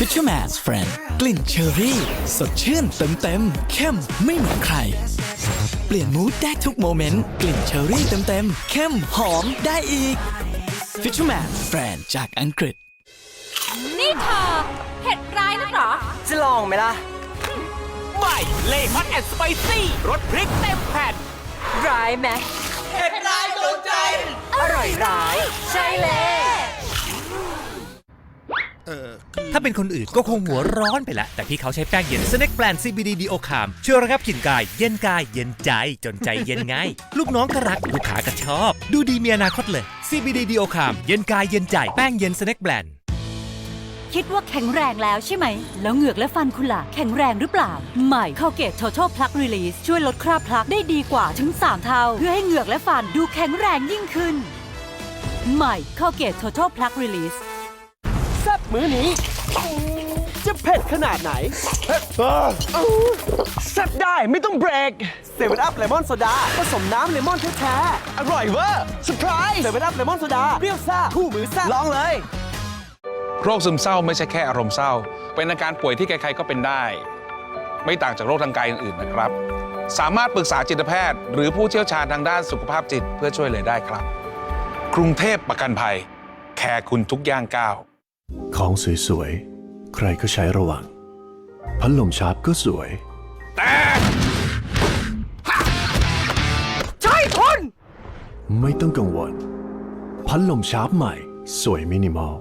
Fisherman's Friend กลิ่นเชอรี่ สดชื่นเต็มเต็มๆเข้มไม่เหมือนใคร เปลี่ยนมูดได้ทุกโมเมนต์ กลิ่นเชอรี่เต็มเต็มๆเข้มหอมได้อีก Fisherman's Friend จากอังกฤษ นี่เธอเผ็ดร้ายนักเหรอ จะลองไหมล่ะ ใหม่เลมอนแอนด์สไปซี่รสพริกเต็มแผ่นร้ายไหม ถ้าเป็นคนอื่นก็คงหัวร้อนไปแล้วแต่พี่เขาใช้แป้งเย็น Snack Brand CBD d e o c a l m ช่วยระงับกลิ่นกาย เย็นกาย เย็นใจ จนใจเย็นไง ลูกน้องก็รัก ลูกค้าก็ชอบ ดูดีมีอนาคตเลย CBD d e o c a l m เย็นกายเย็นใจ แป้งเย็น Snack Brand คิดว่าแข็งแรงแล้วใช่ไหม แล้วเหงือกและฟันคุณล่ะ แข็งแรงหรือเปล่า ใหม่เข้าเกต Total Plug Release ช่วยลดคราบพลักได้ดีกว่าถึง 3 เท่า เพื่อให้เหงือกและฟันดูแข็งแรงยิ่งขึ้น ใหม่เข้าเกต Total Plug Release แซ่บมื้อนี้ จะเผ็ดขนาดไหนแซ่บได้ไม่ต้องเบรกเซเว่นอัพเลมอนโซดาผสมน้ำเลมอนแท้ๆอร่อยเวอร์เซอร์ไพรส์เซเว่นอัพเลมอนโซดาเปรี้ยวซ่าคู่มือแซ่บลองเลย โรคซึมเศร้าไม่ใช่แค่อารมณ์เศร้า เป็นอาการป่วยที่ใครๆก็เป็นได้ ไม่ต่างจากโรคทางกายอื่นๆนะครับ สามารถปรึกษาจิตแพทย์ หรือผู้เชี่ยวชาญทางด้านสุขภาพจิตเพื่อช่วยเหลือได้ครับ กรุงเทพประกันภัย แคร์คุณทุกย่างก้าว ของสวยๆ ใครก็ใช้ระวัง พัดลมชาร์ปก็สวย แต่ใช่คนไม่ต้องกังวล พัดลมชาร์ปใหม่ สวยมินิมอล